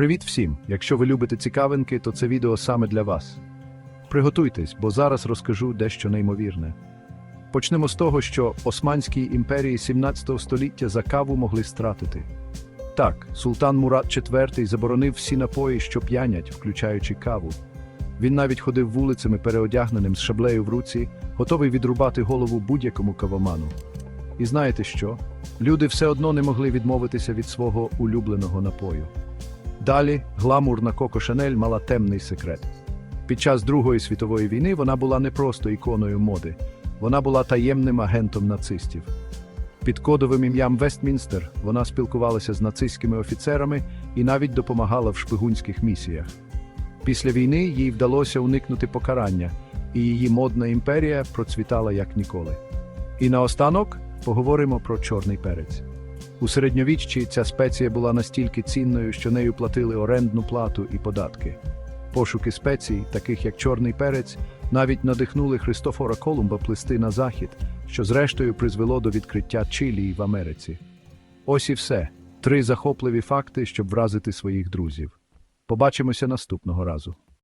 Привіт всім! Якщо ви любите цікавинки, то це відео саме для вас. Приготуйтесь, бо зараз розкажу дещо неймовірне. Почнемо з того, що Османській імперії 17 століття за каву могли стратити. Так, султан Мурат IV заборонив всі напої, що п'янять, включаючи каву. Він навіть ходив вулицями переодягненим з шаблею в руці, готовий відрубати голову будь-якому кавоману. І знаєте що? Люди все одно не могли відмовитися від свого улюбленого напою. Далі гламурна Коко Шанель мала темний секрет. Під час Другої світової війни вона була не просто іконою моди, вона була таємним агентом нацистів. Під кодовим ім'ям Вестмінстер вона спілкувалася з нацистськими офіцерами і навіть допомагала в шпигунських місіях. Після війни їй вдалося уникнути покарання, і її модна імперія процвітала як ніколи. І наостанок поговоримо про чорний перець. У середньовіччі ця спеція була настільки цінною, що нею платили орендну плату і податки. Пошуки спецій, таких як чорний перець, навіть надихнули Христофора Колумба плисти на захід, що зрештою призвело до відкриття Чилії в Америці. Ось і все. Три захопливі факти, щоб вразити своїх друзів. Побачимося наступного разу.